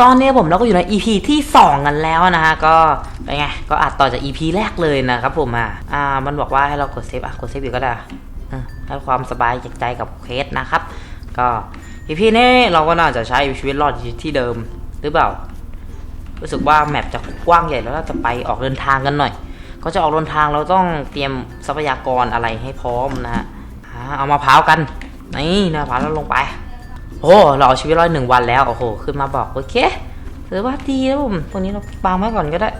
ตอนนี้ผมเราก็อยู่ใน EP ที่ 2 กันแล้วนะฮะ ก็เป็นไง ก็อัดต่อจาก EP แรกเลยนะครับผมอะอ่า มันบอกว่าให้เรากดเซฟอะ กดเซฟอีกก็ได้ให้ความสบายใจกับเควสนะครับ ก็ EP นี้เราก็น่าจะใช้ชีวิตรอดที่เดิมหรือเปล่า รู้สึกว่าแมปจะกว้างใหญ่แล้วเราจะไปออกเดินทางกันหน่อย ก็จะออกเดินทางเราต้องเตรียมทรัพยากรอะไรให้พร้อมนะฮะเอามาพร้าวกัน นี่นะพร้าวแล้วลงไป โอ้เราเอาชีวิตรอดหนึ่งวันแล้ว โอ้โห ขึ้นมาบอก โอเคถือว่าดีแล้วผมตรงนี้เราปางไว้ก่อนก็ได้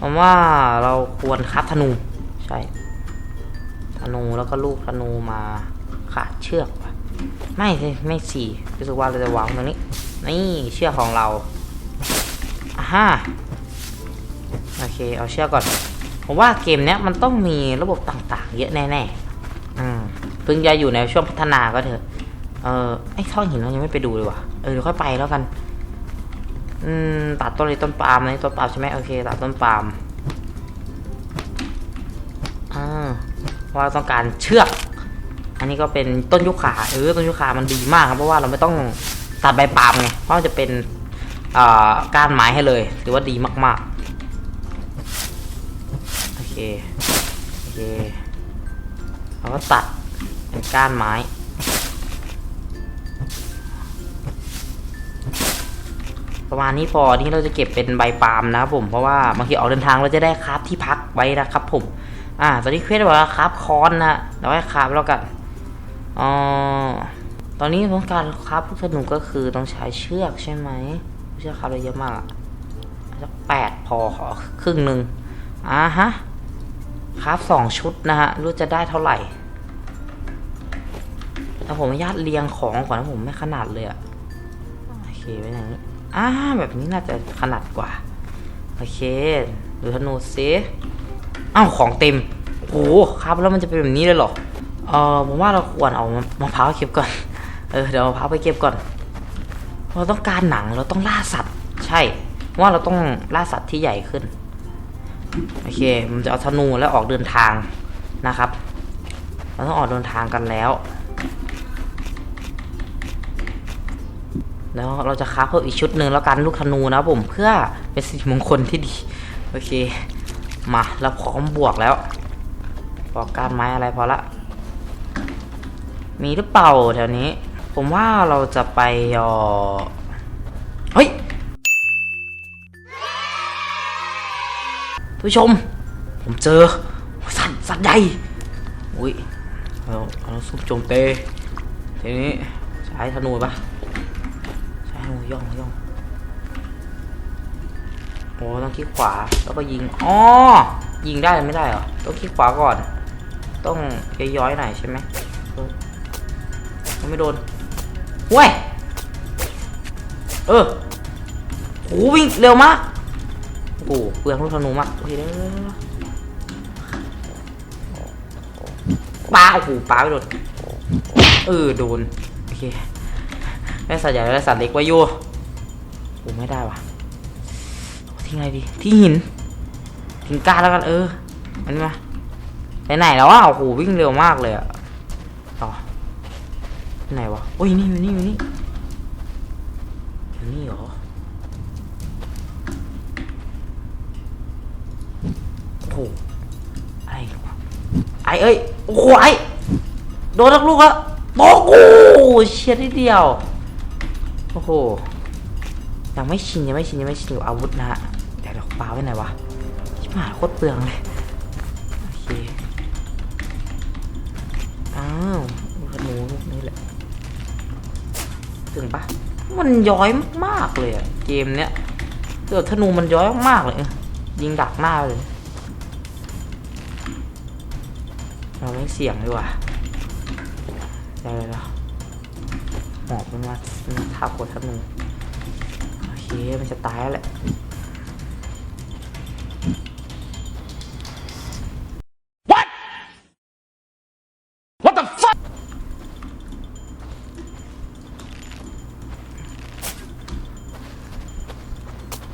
ผมว่าเราควรคับธนู ใช่ ธนูแล้วก็ลูกธนูมาขาดเชือกว่ะไม่สิไม่สี่รู้สึกว่าเราจะวางตรงนี้ นี่เชือกของเราอ่าฮะโอเค เอาเชือกก่อนผมว่าเกมเนี้ยมันต้องมีระบบต่างๆ เยอะแน่ๆอืมเพิ่งจะอยู่ในช่วงพัฒนาก็เถอะ เออไอ้ท่อนหินเรายังไม่ไปดูเลยว่ะ เออเดี๋ยวค่อยไปแล้วกัน อืม ตัดต้นเลยต้นปาล์มนะต้นปาล์มใช่ไหมโอเค ตัดต้นปาล์มอ่าว่าต้องการเชือก อันนี้ก็เป็นต้นยุคาเออต้นยุคามันดีมากครับเพราะว่าเราไม่ต้องตัดใบปาล์มไงเพราะมันจะเป็นอ่าก้านไม้ให้เลยถือว่าดีมากๆโอเคโอเคเราก็ตัดเป็นก้านไม้ ประมาณนี้พอที่เราจะเก็บเป็นใบปาล์มนะครับผมเพราะว่าบางทีออกเดินทางเราจะได้คราฟที่พักไว้นะครับผมอ่าตอนนี้เควสบอกว่าคราฟคอนนะเราให้คราฟแล้วกันอ๋อตอนนี้ต้องการคราฟลูกธนูก็คือต้องใช้เชือกใช่ไหมเชือกคราฟได้เยอะมากอะสักแปดพอขอครึ่งหนึ่งอ่าฮะคราฟสองชุดนะฮะรู้จะได้เท่าไหร่แล้วผมญาติเรียงของก่อนนะผมไม่ขนาดเลยอะโอเคไว้อย่างนี้ อ่าแบบนี้น่าจะขนาดกว่า โอเค ดูธนูซิอ้าวของเต็มโอ้ครับแล้วมันจะเป็นแบบนี้เลยเหรอเออผมว่าเราควรเอามะพร้าวเก็บก่อน เออเดี๋ยวมะพร้าวไปเก็บก่อน เราต้องการหนังเราต้องล่าสัตว์ ใช่เพราะว่าเราต้องล่าสัตว์ที่ใหญ่ขึ้น โอเคมันจะเอาธนูแล้วออกเดินทางนะครับ เราต้องออกเดินทางกันแล้ว แล้วเราจะคราเพิ่มอีกชุดหนึ่งแล้วกันลูกธนูนะผมเพื่อเป็นสิริมงคลที่ดีโอเค มาแล้วพร้อมบวกแล้วบอกการไม้อะไรพอละ มีหรือเปล่าแถวนี้ ผมว่าเราจะไปเอ่อเฮ้ยผู้ชม ผมเจอ สัตว์สัตว์ใหญ่อุ้ยเราเราซุ่มโจมเตทีนี้ใช้ธนูปะ ใช่หมูย่องย่องโอ้ต้องคลิกขวาแล้วก็ยิงอ๋อยิงได้ไม่ได้เหรอต้องคลิกขวาก่อน ต้องย้อยๆหน่อยใช่ไหมมันไม่โดนเว้ยเออโหวิ่งเร็วมากโอ้โหเปลืองลูกธนูมากโอเคเดี๋ยวปาโอ้โหปาไม่โดนเออโดนโอเค ได้สัตว์ใหญ่ได้สัตว์เล็กไว้อยู่โอ้ไม่ได้ว่ะทิ้งอะไรดีทิ้งหินทิ้งก้าแล้วกันเอออันนี้มาไปไหนแล้ววะโอ้โหวิ่งเร็วมากเลยอะต่อไหนวะโอ้ยนี่อยู่นี่อยู่นี่อยู่นี่เหรอโอ้โหไอ้ไอ้เอ้ยโอ้โหไอ้โดนทักลูกแล้วโอ้โหเชียดนิดเดียว โอ้โห ยังไม่ชินยังไม่ชินยังไม่ชินกับอาวุธนะฮะเดี๋ยวเราปาไว้ไหนวะชิบหายโคตรเปลืองเลย โอเค อ้าวธนูนี้แหละ ถึงปะมันย้อยมากๆเลยอะเกมเนี้ยเกิดธนูมันย้อยมากๆเลย ยิงดักหน้าเลย เราไม่เสี่ยงดีกว่าได้เลยแล้ว หมอบมันมามันทับกดทับหนึ่งโอเคมันจะตายแล้วแหละ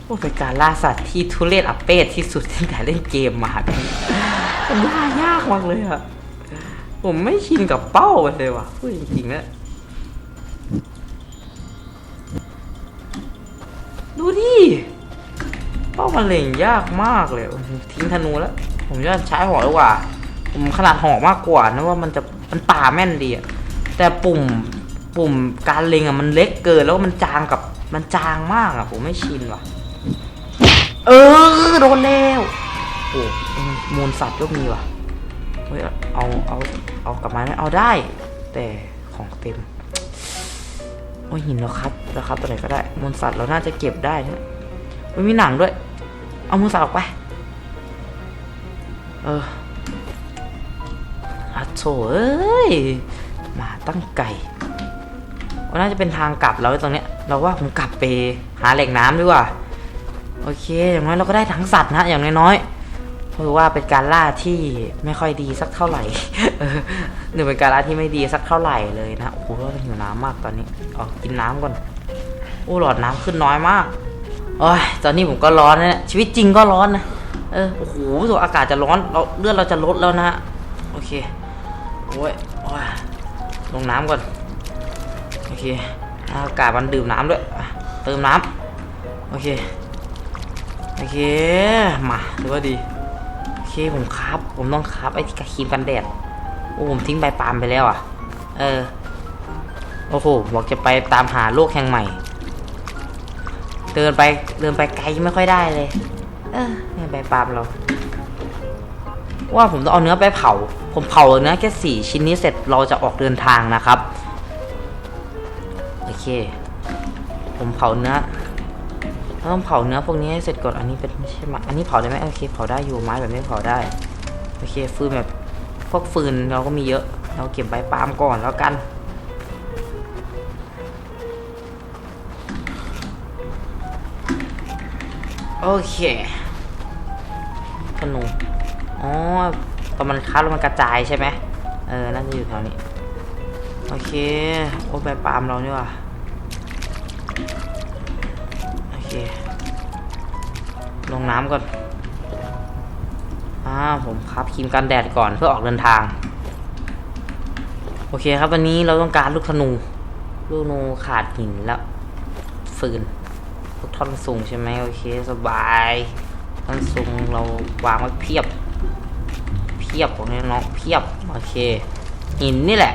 โอ้เป็นการล่าสัตว์ที่ทุเรศอัปเปตที่สุดตั้งแต่เล่นเกมมาเนี่ยมันล่ายากมากเลยอะผมไม่ชินกับเป้ามันเลยว่ะพูดจริงๆนะ ดูดิเป้ามันเล็งยากมากเลย ทิ้งธนูแล้ว ผมจะใช้หอกดีกว่า ผมขนาดหอกมากกว่านะว่ามันจะมันป่าแม่นดีอะแต่ปุ่มปุ่มการเล็งอะมันเล็กเกินแล้วมันจางกับมันจางมากอะผมไม่ชินว่ะ เออโดนแล้วโอ้มูลสัตว์ก็มีว่ะเฮ้ยเอาเอาเอากลับมาไหมเอาได้ แต่ของเต็ม โอ้หินแล้วครับแล้วครับตัวไหนก็ได้มูลสัตว์เราน่าจะเก็บได้นะไม่มีหนังด้วย เอามูลสัตว์ออกไป เอออะโถเอ้ยมาตั้งไก่น่าจะเป็นทางกลับแล้วตรงเนี้ย เราว่าผมกลับไปหาแหล่งน้ำดีกว่า โอเค อย่างน้อยเราก็ได้ทั้งสัตว์นะ อย่างน้อยๆ เพราะว่าเป็นการล่าที่ไม่ค่อยดีสักเท่าไหร่หนึ่งเป็นการล่าที่ไม่ดีสักเท่าไหร่เลยนะ โอ้โหเราหิวน้ำมากตอนนี้ออกกินน้ำก่อนโอ้หลอดน้ำขึ้นน้อยมากโอ้ยตอนนี้ผมก็ร้อนนะชีวิตจริงก็ร้อนนะ เออ โอ้โหตัวอากาศจะร้อนเราเลือดเราจะลดแล้วนะโอเค โอ้ยโอ้ยลงน้ำก่อน โอเค อากาศมันดื่มน้ำด้วย เติมน้ำโอเค โอเค มาถือว่าดี ผมครับผมต้องครับไอ้ที่กระครีมกันแดดโอ้ผมทิ้งใบปาล์มไปแล้วอะ เออ โอ้โหบอกจะไปตามหาโลกแห่งใหม่ เดินไปเดินไปไกลไม่ค่อยได้เลย เออเนี่ยใบปาล์มเรา ว่าผมต้องเอาเนื้อไปเผา ผมเผาเนื้อแค่สี่ชิ้นนี้เสร็จเราจะออกเดินทางนะครับ โอเค ผมเผาเนื้อ ต้องเผาเนื้อพวกนี้ให้เสร็จก่อนอันนี้เป็นใช่ไหมอันนี้เผาได้ไหมโอเคเผาได้อยู่ไม้แบบนี้เผาได้โอเคฟืนแบบพวกฟืนเราก็มีเยอะ เราเก็บใบปาล์มก่อนแล้วกันโอเคธนูอ๋อตอนมันคัดแล้วมันกระจายใช่ไหมเออน่าจะอยู่แถวนี้ โอเค โอ้ใบปาล์มเราเนี่ยว่ะ ลงน้ำก่อน อ่า ผมครับครีมกันแดดก่อนเพื่อออกเดินทาง โอเคครับวันนี้เราต้องการลูกธนู ลูกธนูขาดหินแล้ว ฟืนพวกท่อนสูงใช่ไหมโอเค สบาย ท่อนสูงเราวางไว้เพียบ เพียบของน้องเพียบ โอเค หินนี่แหละ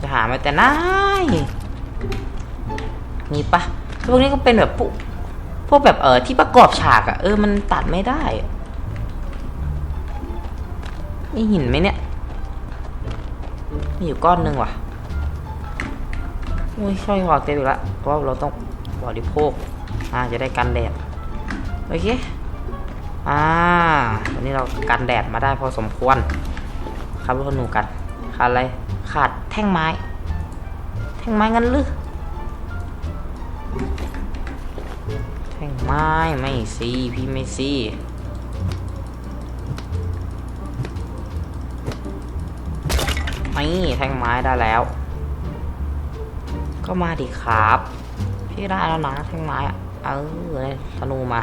จะหามาแต่ไหนมีปะพวกนี้ก็เป็นแบบพ วกพวกแบบเออที่ประกอบฉากอะเออมันตัดไม่ได้อะมีหินไหมเนี่ย มีอยู่ก้อนหนึ่งว่ะอุ้ยช่อยหอกเต็มอีกแล้วเพราะเราต้องบริโภค อ่าจะได้กันแดด โอเค อ่าวันนี้เรากันแดดมาได้พอสมควร ครับทุกคนหนูกันขาดอะไร ขาดแท่งไม้ แท่งไม้งั้นหรือ ท่งไม้ไม่ซีพี่ไม่ซีนี่แท่งไม้ได้แล้ว ก็มาดิครับ พี่ได้แล้วนะแท่งไม้อะเออเลยธนูมา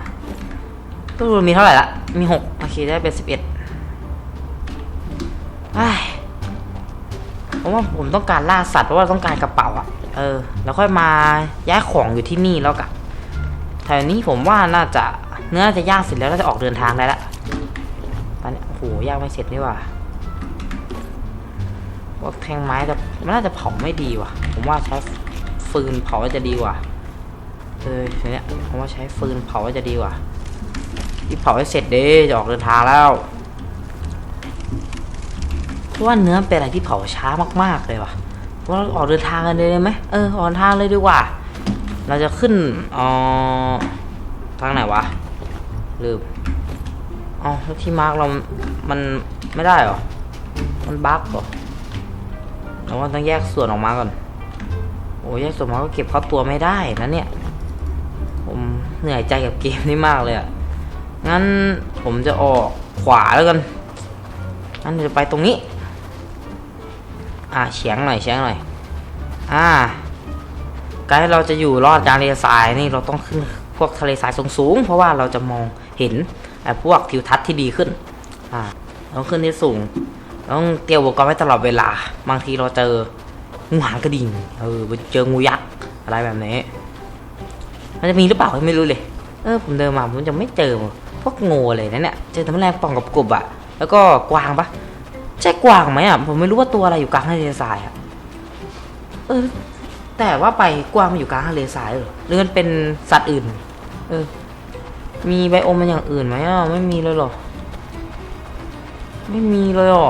ตู้มีเท่าไหร่ละ มีหกโอเคได้เป็นสิบเอ็ดผมว่าผมต้องการล่าสัตว์เพราะว่าต้องการกระเป๋าอะเออ แล้วค่อยมาย้ายของอยู่ที่นี่แล้วกัน ถวนี้ผมว่าน่าจะเนื้อจะย่างเสร็จแล้วน่าจะออกเดินทางได้ละตอนนี้โอ้โหย่างไม่เสร็จนี่ว่าพวกแท่งไม้แต่มันน่าจะเผาไม่ดีว่ะ ผมว่าใช้ฟืนเผาจะดีกว่าเออทีเนี้ยผมว่าใช้ฟืนเผาจะดีกว่าที่เผาให้เสร็จเด้จะออกเดินทางแล้วเพราะว่าเนื้อเป็นอะไรที่เผาช้ามากๆเลยว่ะเพราะเราออกเดินทางกันเลยไหมเออออกทางเลยดีกว่า เราจะขึ้นอ๋อทางไหนวะลืมอ๋อที่มาร์กเรา มันไม่ได้เหรอ มันบั๊กเหรอเราว่าต้องแยกส่วนออกมาก่อน โอ้ยแยกส่วนมาก็เก็บเข้าตัวไม่ได้นะเนี่ย ผมเหนื่อยใจกับเกมนี้มากเลยอะ่ะงั้นผมจะออกขวาแล้วกัน งั้นจะไปตรงนี้ อ่าเฉียงหน่อยเฉียงหน่อย อ่า ไกด์เราจะอยู่รอดกางทะเลทรายนี่เราต้องขึ้นพวกทะเลทรายสูงๆเพราะว่าเราจะมองเห็นพวกทิวทัศน์ที่ดีขึ้นอ่าต้องขึ้นที่สูงต้องเตรียมอุปกรณ์ไว้ตลอดเวลา บางทีเราเจองูหางกระดิ่งเออเจองูยักษ์อะไรแบบนี้ มันจะมีหรือเปล่าไม่รู้เลย เออผมเดินมาผมจะไม่เจอพวกงูเลยนะเนี่ยเจอแต่แมลงป่องกับกบอะแล้วก็กวางปะใช่กวางไหมอะผมไม่รู้ว่าตัวอะไรอยู่กลางทะเลทรายอะเออ แต่ว่าไปกวางมันอยู่กลางทะเลทรายเหรอหรือมันเป็นสัตว์อื่น เออ มีไบโอมมันอย่างอื่นไหมอะไม่มีเลยหรอ ไม่มีเลยหรอ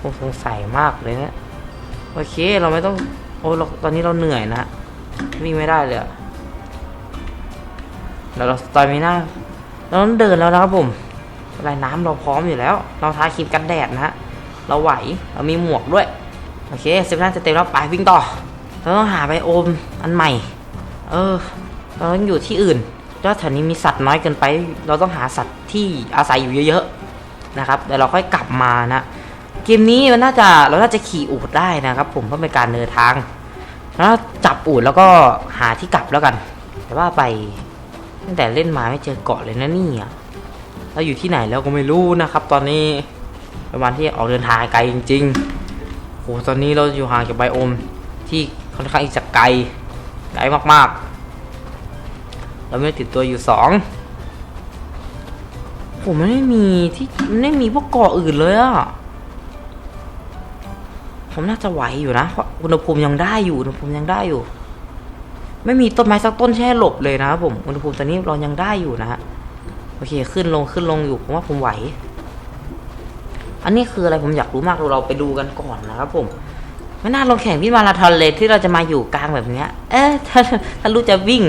ผมสงสัยมากเลยเนี่ยโอเค เราไม่ต้อง โอ้เราตอนนี้เราเหนื่อยนะวิ่งไม่ได้เลยอะแล้วเราตอนนี้หน้าเราต้องเดินแล้วนะครับผมอะไรน้ำเราพร้อมอยู่แล้ว เราทาครีมกันแดดนะฮะ เราไหว เรามีหมวกด้วย โอเคเซฟน่าจะเต็มแล้วไปวิ่งต่อ เราต้องหาไบโอมอันใหม่ เออ เราต้องอยู่ที่อื่นเพราะแถวนี้มีสัตว์น้อยเกินไป เราต้องหาสัตว์ที่อาศัยอยู่เยอะๆนะครับเดี๋ยวเราค่อยกลับมานะเกมนี้มันน่าจะเราน่าจะขี่อูดได้นะครับ ผมเพื่อเป็นการเดินทางแล้วจับอูดแล้วก็หาที่กลับแล้วกัน แต่ว่าไปตั้งแต่เล่นมาไม่เจอเกาะเลยนะนี่ยเราอยู่ที่ไหนแล้วก็ไม่รู้นะครับ ตอนนี้เป็นวันที่ออกเดินทางไกลจริงๆโหตอนนี้เราอยู่ห่างจากไบโอมที่ ค่อนข้างจะไกลไกลมากๆ เราไม่ได้ติดตัวอยู่สองผมมันไม่มีที่มันไม่มีพวกเกาะอื่นเลยอะผมน่าจะไหวอยู่นะเพราะอุณหภูมิยังได้อยู่ อุณหภูมิยังได้อยู่ ไม่มีต้นไม้สักต้นแช่หลบเลยนะครับผม อุณหภูมิตอนนี้เรายังได้อยู่นะฮะ โอเค ขึ้นลงขึ้นลงอยู่ ผมว่าผมไหว อันนี้คืออะไรผมอยากรู้มากเราไปดูกันก่อนนะครับผม ไม่น่าลงแข่งวิ่งมาราธอนเลยที่เราจะมาอยู่กลางแบบเนี้ย เอ๊ะถ้าถ้ารู้จะวิ่ง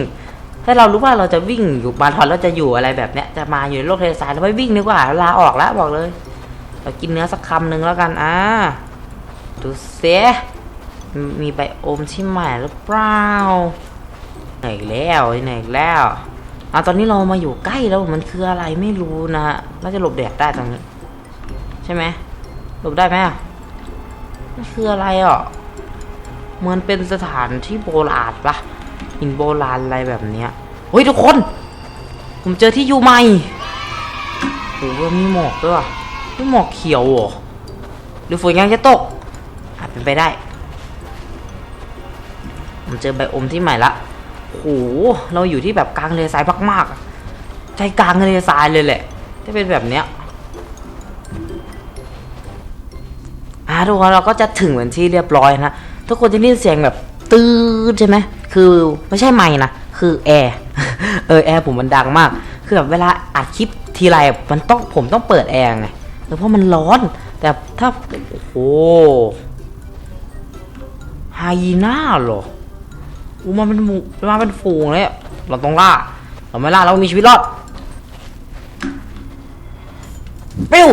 ถ้าเรารู้ว่าเราจะวิ่งอยู่มาราธอนแล้วจะอยู่อะไรแบบเนี้ย จะมาอยู่ในโลกทะเลทรายเราไม่วิ่งดีกว่าลาออกแล้วบอกเลย เรากินเนื้อสักคำหนึ่งแล้วกันอ่าดูเสียมีไบโอมที่ใหม่หรือเปล่าไหนอีกแล้วไหนอีกแล้วอะตอนนี้เรามาอยู่ใกล้แล้วมันคืออะไรไม่รู้นะฮะน่าจะหลบแดดได้ตรงนี้ ใช่ไหมหลบได้ไหมอะ มันคืออะไรอะเหมือนเป็นสถานที่โบราณปะหินโบราณอะไรแบบเนี้ยเฮ้ยทุกคน ผมเจอที่อยู่ใหม่โหมีหมอกด้วยว่ะมีหมอกเขียวเหรอหรือฝนยังจะตกอาจเป็นไปได้ ผมเจอไบอมที่ใหม่ละโหเราอยู่ที่แบบกลางทะเลทรายมากๆใจกลางทะเลทรายเลยแหละที่เป็นแบบเนี้ย ทุกคนเราก็จะถึงเป็นที่เรียบร้อยนะทุกคนจะได้ยินเสียงแบบตื้อใช่ไหมคือไม่ใช่ไม้นะคือแอร์เออแอร์ผมมันดังมาก คือแบบเวลาอัดคลิปทีไรมันต้องผมต้องเปิดแอร์ไงเออเพราะมันร้อน แต่ถ้าโอ้โหไฮยีน่าเหรออูมาเป็นหมูมาเป็นฝูงเลยเราต้องล่า เราไม่ล่าเรามีชีวิตรอดปิ้ว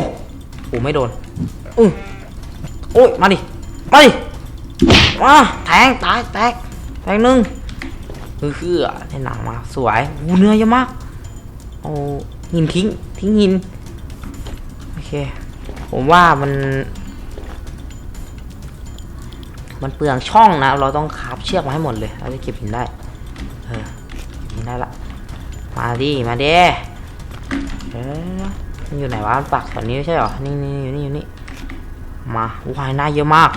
โอ้ไม่โดนอือ อ้ย มาดิมาดิมาแทงตายแตก แทงหนึ่งคือคือในหนังมา สวยอูเนื้อเยอะมากโอ้หินทิ้ง ทิ้งหิน โอเค ผมว่ามัน มันเปลืองช่องนะ เราต้องคาบเชือกมาให้หมดเลยเราจะเก็บหินได้ เออหินได้ละ มาดิ มาเด้เอ๊ะมันอยู่ไหนวะมันปักแถวนี้ใช่หรอ นี่นี่อยู่นี่อยู่นี่ มาวายหน้าเยอะมาก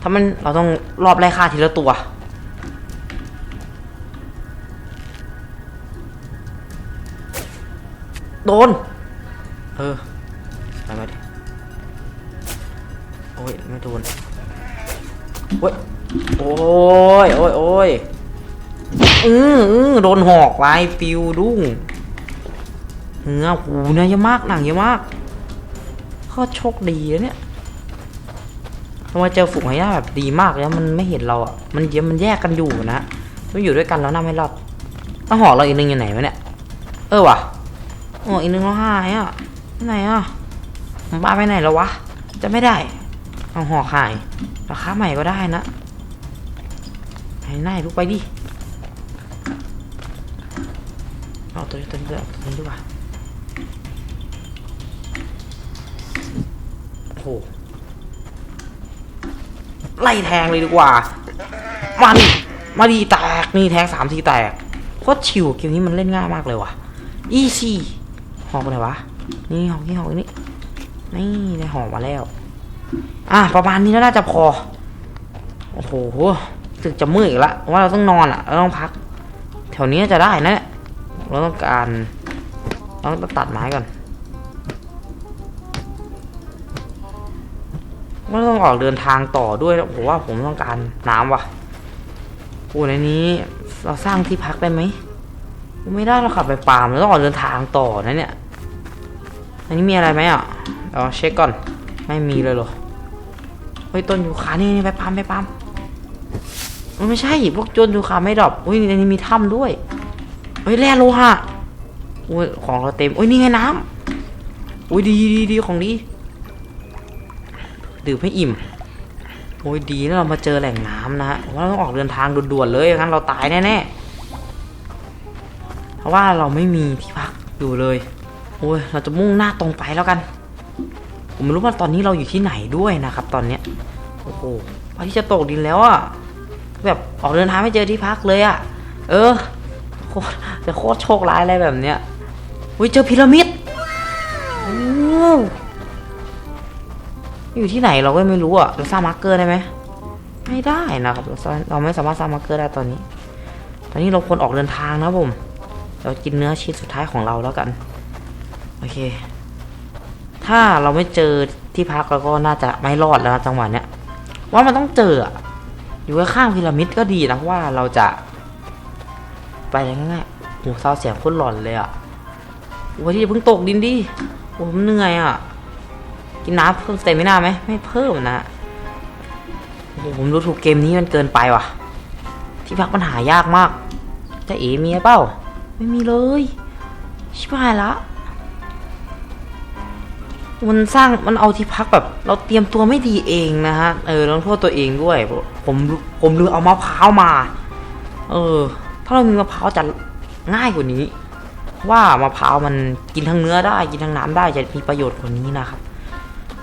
ถ้ามันเราต้องรอบไล่ฆ่าทีละตัว โดน เออไปมาดิโอ้ย ไม่โดน โอ้ย โอ้ย โอ้ยโอ้ยอืออือโดนหอกลายปิวดุ้งเนื้อหูเนื้อเยอะมากหนังเยอะมากโคตรโชคดีนะเนี่ย ทำไมเจอฝูงไฮยีน่าแบบดีมากแล้วมันไม่เห็นเราอะ มันเยอะมันแยกกันอยู่นะมันอยู่ด้วยกันแล้วน่าไม่รอดต้องหอเราอีกนึงอยู่ไหนวะเนี่ย เออว่ะโอ้อีกนึงเราหายอะที่ไหนอะผมบ้าไปไหนแล้ววะ จะไม่ได้ เอาหอหายราคาใหม่ก็ได้นะให้หนลุกไปดิ เอาตัวนี้ตัวนี้ตัวนี้ตัวนี้ดีกว่าโอ้โห ไล่แทงเลยดีกว่ามาดิมาดีแตกนี่แทงสามทีแตกโคตรชิวเกมนี้มันเล่นง่ายมากเลยว่ะอีซี่หอกไปไหนวะนี่หอกนี่หอกนี่นี่ได้หอกมาแล้ว อะประมาณนี้น่าจะพอโอ้โหรู้สึกจะมืดอีกล้วว่าเราต้องนอนอะเราต้องพักโอถวนี้จะได้นะเนี่ยเราต้องการเราต้องตัดไม้ก่อน เราต้องออกเดินทางต่อด้วยผมว่าผมต้องการน้ำว่ะโอ้ในนี้ เราสร้างที่พักได้ไหมไม่ได้เราขับไปปามเราต้องออกเดินทางต่อนะเนี่ยอันนี้มีอะไรไหมอะเราเช็คก่อน ไม่มีเลยหรอเฮ้ยต้นยูคานี่นี่ไปปาล์มไปปาล์มมันไม่ใช่พวกจนยูคาไม่ดรอปอุ้ยในนี้มีถ้ำด้วยเฮ้ยแร่โลหะอุ้ยของเราเต็มอุ้ยนี่ไงน้ำอุ้ยดีดีดีของดี ดื่มให้อิ่ม โอ้ยดีแล้วเรามาเจอแหล่งน้ำนะฮะผมว่าเราต้องออกเดินทางด่วนๆเลยงั้นเราตายแน่ๆ เพราะว่าเราไม่มีที่พักอยู่เลย โอ้ยเราจะมุ่งหน้าตรงไปแล้วกัน ผมไม่รู้ว่าตอนนี้เราอยู่ที่ไหนด้วยนะครับ ตอนเนี้ย โอ้โหพระอาที่จะตกดินแล้วอะแบบออกเดินทางไม่เจอที่พักเลยอะเออโคตรจะโคตรโชคร้ายอะไรแบบเนี้ยอุ้ยเจอพีระมิดโอ้ อยู่ที่ไหนเราก็ไม่รู้อะเราสร้างมาร์เกอร์ได้ไหมไม่ได้นะครับเราเราไม่สามารถสร้างมาร์เกอร์ได้ตอนนี้ ตอนนี้เราควรออกเดินทางนะผมเรากินเนื้อชิ้นสุดท้ายของเราแล้วกันโอเค ถ้าเราไม่เจอที่พักเราก็น่าจะไม่รอดแล้วจังหวะเนี้ยว่ามันต้องเจออะอยู่ข้างพีระมิดก็ดีนะว่าเราจะ ไปเลยง่ายๆโอ้ซาวเสียงโคตรหลอนเลยอะโอ้ยที่เพิ่งตกดินดี้ผมเหนื่อยอะ กินน้ำเพิ่มสเตมิน่าไหมไม่เพิ่มนะโอ้โหผมรู้ถูกเกมนี้มันเกินไปว่ะ ที่พักมันหายากมากจะเอ๋มีเปล่า ไม่มีเลย ชิบหายละมันสร้างมันเอาที่พักแบบ เราเตรียมตัวไม่ดีเองนะฮะ เออต้องโทษตัวเองด้วย ผมผมลืมเอามะพร้าวมา เออ ถ้าเรามีมะพร้าวจะง่ายกว่านี้ ว่ามะพร้าวมันกินทั้งเนื้อได้ กินทั้งน้ำได้จะมีประโยชน์กว่านี้นะครับ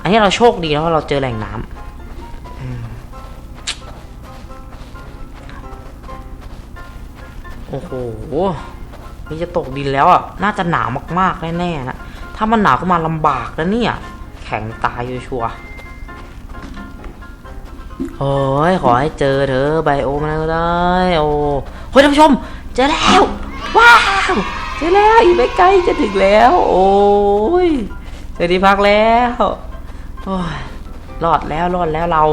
อันนี้เราโชคดีแล้วว่าเราเจอแหล่งน้ำอืมโอ้โหนี่จะตกดินแล้วอะ น่าจะหนาวมากๆแน่ๆนะ ถ้ามันหนาวก็มาลำบากแล้วเนี่ย แข็งตายอยู่ชัวร์โอ้ยขอให้เจอเธอะไบโอมันก็ได้ โอ้เฮ้ยท่านผู้ชม เจอแล้ว ว้าวเจอแล้วอีกไม่ไกลจะถึงแล้ว โอ้ยเจอที่พักแล้ว โอ้ยรอดแล้วรอดแล้วเรา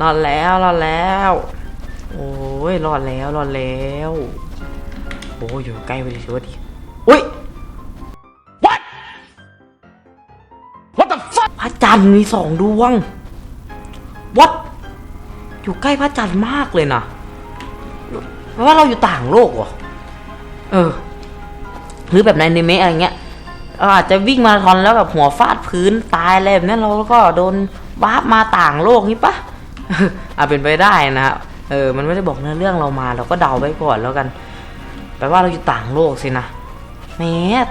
รอดแล้วรอดแล้ว โอ้ยรอดแล้วรอดแล้วโอ้ยอยู่ใกล้ไปเลยชัวร์ดิอุ้ย What What the fuck? พระจันทร์มีสองดวงวัดอยู่ใกล้พระจันทร์มากเลยนะแปลว่าเราอยู่ต่างโลกเหรอเออ หรือแบบในอนิเมะอะไรเงี้ย อาจจะวิ่งมาราธอนแล้วแบบหัวฟาดพื้นตายอะไรแบบนั้เราก็โดนวามาต่างโลกนี้ปะอาจเป็นไปได้นะฮะเออ มันไม่ได้บอกเนื้อเรื่องเรามา เราก็เดาไว้ก่อนแล้วกัน แปลว่าเราอยู่ต่างโลกสินะแหม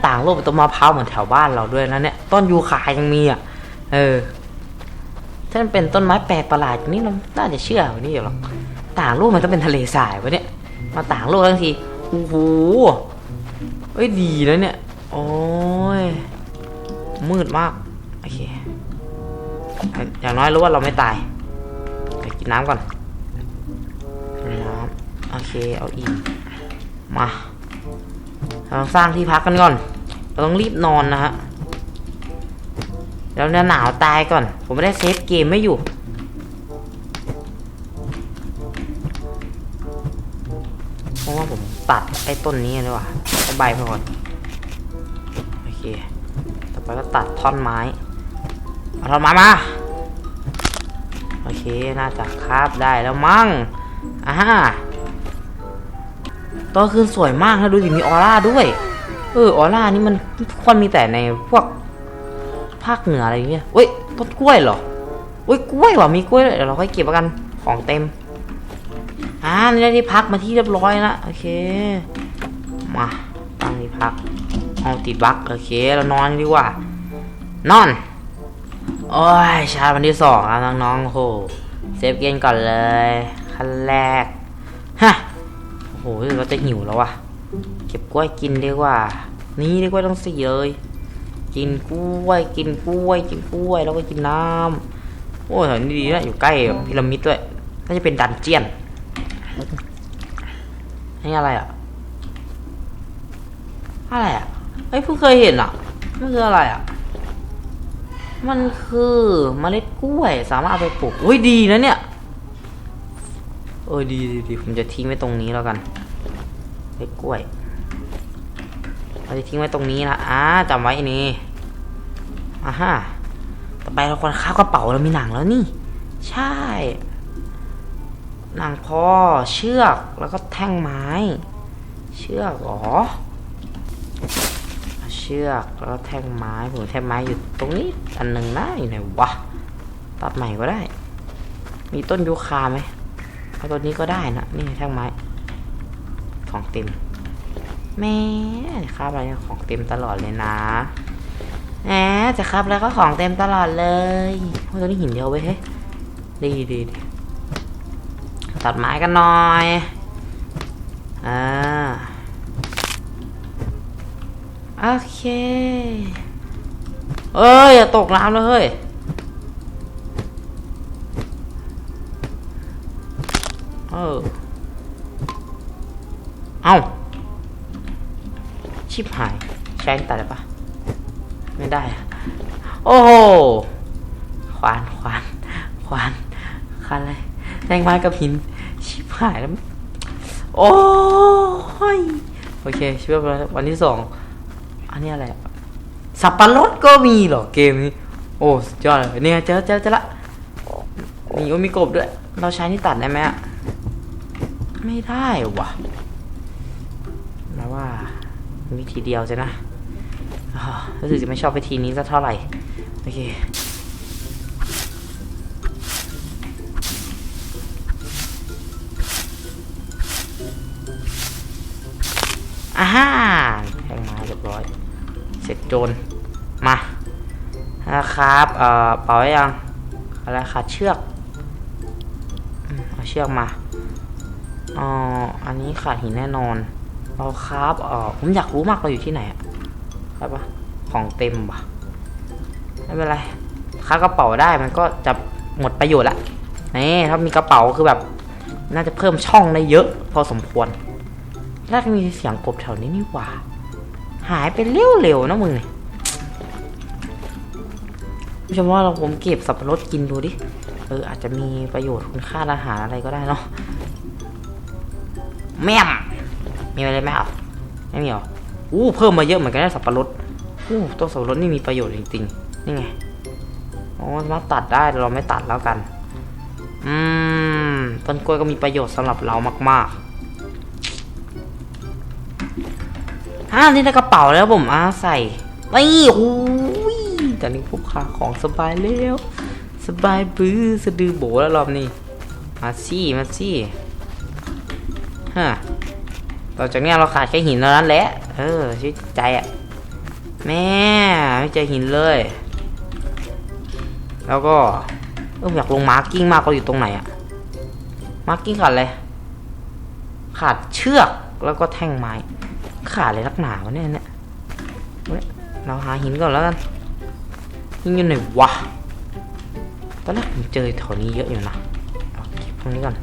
ต่างโลกเป็นต้นมะพร้าวเหมือนแถวบ้านเราด้วยนะเนี่ย ต้นยูคายังมีอะ เออ ถ้ามันเป็นต้นไม้แปลกประหลาดนี้เราน่าจะเชื่อว่านี้อยู่หรอก ต่างโลกมันก็เป็นทะเลทรายวะเนี่ย มาต่างโลกทั้งที โอ้โหเอ้ยดีนะเนี่ยโอ้ ย มืดมาก โอเค อย่างน้อยรู้ว่าเราไม่ตายไปกินน้ำก่อนน้ำโอเค เอาอีก มาเราสร้างที่พักกันก่อน เราต้องรีบนอนนะฮะแล้วเนี่ยหนาวตายก่อน ผมไม่ได้เซฟเกมไม่อยู่ เพราะว่าผมตัดไอ้ต้นนี้เลยว่ะใบไปก่อน ต่อไปก็ตัดท่อนไม้เอาท่อนไม้มา โอเค น่าจะคาบได้แล้วมั้งอ่าฮะตอนคืนสวยมากนะดูดิมีออร่าด้วย เออออร่านี่มันควรมีแต่ในพวกภาคเหนืออะไรอย่างเงี้ยเว้ยต้นกล้วยเหรอเว้ยกล้วยว่ะมีกล้วยเดี๋ยวเราค่อยเก็บกันของเต็มอ่านี่ได้ที่พักมาที่เรียบร้อยแล้วโอเค มาตั้งที่พัก เอาติดบักโอเคเรานอนดีกว่า นอน โอ้ยชาวันที่สองแล้วน้องๆโอ้โหเซฟเกมก่อนเลยขั้นแรกฮะโอ้โหเราจะหิวแล้วว่ะ เก็บกล้วยกินดีกว่า นี่ดีกว่าต้องสี่เลยกินกล้วยกินกล้วย กินกล้วยแล้วก็กินน้ำโอ้ยแถวนี้ดีนะอยู่ใกล้พีระมิดด้วยน่าจะเป็นดันเจียนนี่อะไรอะ อะไรอะ เฮ้ยเพิ่งเคยเห็นอะมันคืออะไรอะ มันคือเมล็ดกล้วย สามารถเอาไปปลูกอุ้ยดีนะเนี่ย เออดีดีดีผมจะทิ้งไว้ตรงนี้แล้วกันเมล็ดกล้วยเราจะทิ้งไว้ตรงนี้นะอ่าจำไว้นนี้อ่าฮะต่อไปเราควรค้ากระเป๋าเรามีหนังแล้วนี่ ใช่หนังพอเชือกแล้วก็แท่งไม้ เชือกหรอ ชือกแล้วแท่งไม้ผมแท่งไม้อยู่ตรงนี้อันหนึ่งนะอยู่ไหนวะตัดใหม่ก็ได้ มีต้นยูคาไหมเอาต้นนี้ก็ได้นะนี่แท่งไม้ ของเต็มแม่จะคาบอะไรของเต็มตลอดเลยนะแหมจะคาบอะไรก็ของเต็มตลอดเลยโอ้ตัวนี้หินเดียวเว้เฮ้ยดีดีดีตัดไม้กันหน่อยอ่า โอเค เอ้ยอย่าตกน้ำเลยเฮ้ย เออ เอาชิบหาย ใช้ตัดได้ปะไม่ได้อะโอ้โหควานควานควานคันอะไรแรงไม้กับหิน ชิบหายแล้ว โอ้ย โอเคช่วยวันที่สอง อันนี้อะไรสับปะรดก็มีเหรอเกมนี้ โอ้สุดยอดเลยเนี่ยเจอเจอเจอละมีก็มีกบด้วย เราใช้นี่ตัดได้ไหมอะไม่ได้วะแปลว่าวิธีเดียวใช่นะรู้สึกจะไม่ชอบวิธีนี้สักเท่าไหร่ โอเคอ่าฮ่าแทงมาเรียบร้อย เสร็จโจรมานะครับเอ่อเป่าไว้ยังอะไรขาดเชือกเอาเชือกมาอ๋ออันนี้ขาดหินแน่นอนเราครับเอ่อผมอยากรู้มากเราอยู่ที่ไหนอะใช่ปะของเต็มปะไม่เป็นไรค้ากระเป๋าได้มันก็จะหมดประโยชน์ละนี่ถ้ามีกระเป๋าคือแบบ น่าจะเพิ่มช่องได้เยอะ พอสมควรแรกมีเสียงกบแถวนี้นี่หว่า หายไปเร็วๆนะมึงเนี่ยไม่ใช่ว่าเราผมเก็บสับปะรดกินดูดิ เอออาจจะมีประโยชน์คุณค่าอาหารอะไรก็ได้เนาะแม่มมีอะไรไหมครับไม่มีหรออู้เพิ่มมาเยอะเหมือนกันนะสับปะรดอู้ต้นสับปะรดนี่มีประโยชน์จริงๆนี่ไงอ๋อสามารถตัดได้เราไม่ตัดแล้วกัน อืมต้นกล้วยก็มีประโยชน์สำหรับเรามาก ๆ อ่านี่ในกระเป๋าแล้วผมอาใส่ไม่หูยแต่นี่พวกขาของสบายแล้วสบายบื้อสะดือโบแล้วรอบนี้มาซี่มาซี่ฮะต่อจากนี้เราขาดแค่หินเท่านั้นแหละเออชื่ใจอะแม่ไม่เจอหินเลย แล้วก็เอออยากลงมาร์กิ้งมากเราอยู่ตรงไหนอะมาร์กิ้งขาดอะไรขาดเชือกแล้วก็แท่งไม้ ขาดเลยนักหนาวะเนี่ยเนี่ยเว้ยเราหาหินก่อนแล้วกันหินอยู่ไหนวะตอนแรกผมเจอแถวนี้เยอะอยู่นะเอาเก็บพวกนี้ก่อน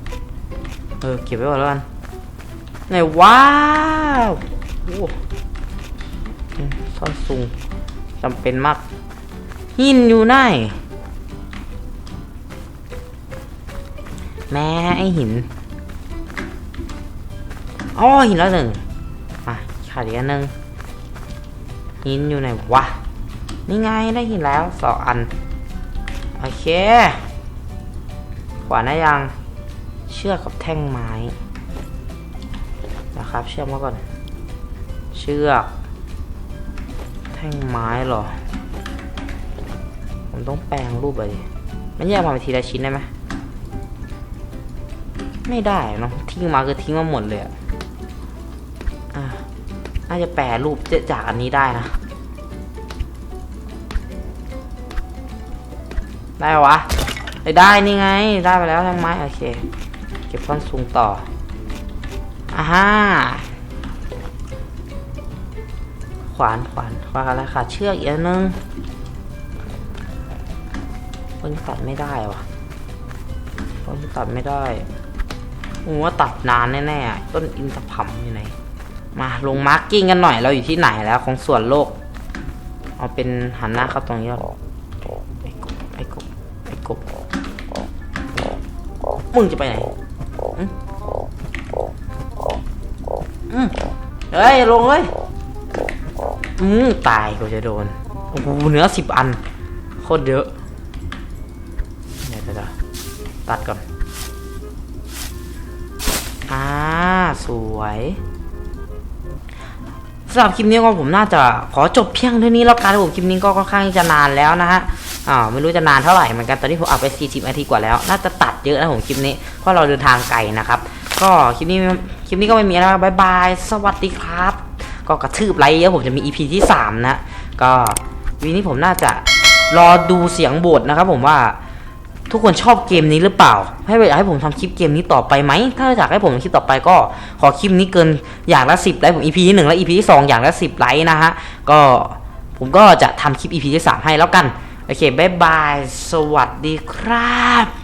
เออเก็บไว้ก่อนแล้วกันไหนว้าวโอ้ซ่อนซุงจำเป็นมากหินอยู่ไหนแม่ไอหินอ๋อหินแล้วหนึ่ง ขาดอีกอันนึงหินอยู่ไหนวะ นี่ไงได้หินแล้วสองอัน โอเค ขวานได้ยัง เชือกกับแท่งไม้ นะครับ เชือกมาก่อน เชือก แท่งไม้หรอ ผมต้องแปลงรูปไปดิมันแยกมาเป็นทีละชิ้นได้ไหม ไม่ได้เนาะทิ้งมาคือทิ้งมาหมดเลยอะ น่าจะแปรรูปจากอันนี้ได้นะ ได้วะไอ้ได้นี่ไง ได้ไปแล้วแท่งไม้โอเค เก็บท่อนสูงต่ออ่าฮะขวานขวานขวานอะไรขาดเชือกอีกอันนึงคนตัดไม่ได้วะคนตัดไม่ได้โอ้ว่าตัดนานแน่ๆต้นอินทผลัมอยู่ไหน มาลงมาร์กิ้งกันหน่อยเราอยู่ที่ไหนแล้วของส่วนโลก เอาเป็นหันหน้าเข้าตรงนี้แล้วไอ้กบไอ้กบไอ้กบมึงจะไปไหนอืมเฮ้ยลงเลยอืมตายกูจะโดนโอ้โหเนื้อสิบอันโคตรเยอะเดี๋ยวเดี๋ยวเดี๋ยวตัดก่อนอ่าสวย สำหรับคลิปนี้ก็ผมน่าจะขอจบเพียงเท่านี้แล้วกันผมคลิปนี้ก็ค่อนข้างจะนานแล้วนะฮะอ่าไม่รู้จะนานเท่าไหร่เหมือนกันตอนนี้ผมอัดไป40นาทีกว่าแล้ว น่าจะตัดเยอะนะผมคลิปนี้เพราะเราเดินทางไกลนะครับ ก็คลิปนี้คลิปนี้ก็ไม่มีอะไรมากบายบายสวัสดีครับ ก็กระทืบไลค์เยอะผมจะมี EP ที่ 3 นะ ก็วีนี้ผมน่าจะรอดูเสียงบทนะครับผมว่า ทุกคนชอบเกมนี้หรือเปล่า ให้ให้ผมทำคลิปเกมนี้ต่อไปไหม ถ้าอยากให้ผมทำคลิปต่อไปก็ขอคลิปนี้เกินอย่างละสิบไลค์ผม EP ที่หนึ่งและ EP ที่สองอย่างละสิบไลค์นะฮะ ก็ผมก็จะทำคลิป EP ที่สามให้แล้วกัน โอเคบายบาย สวัสดีครับ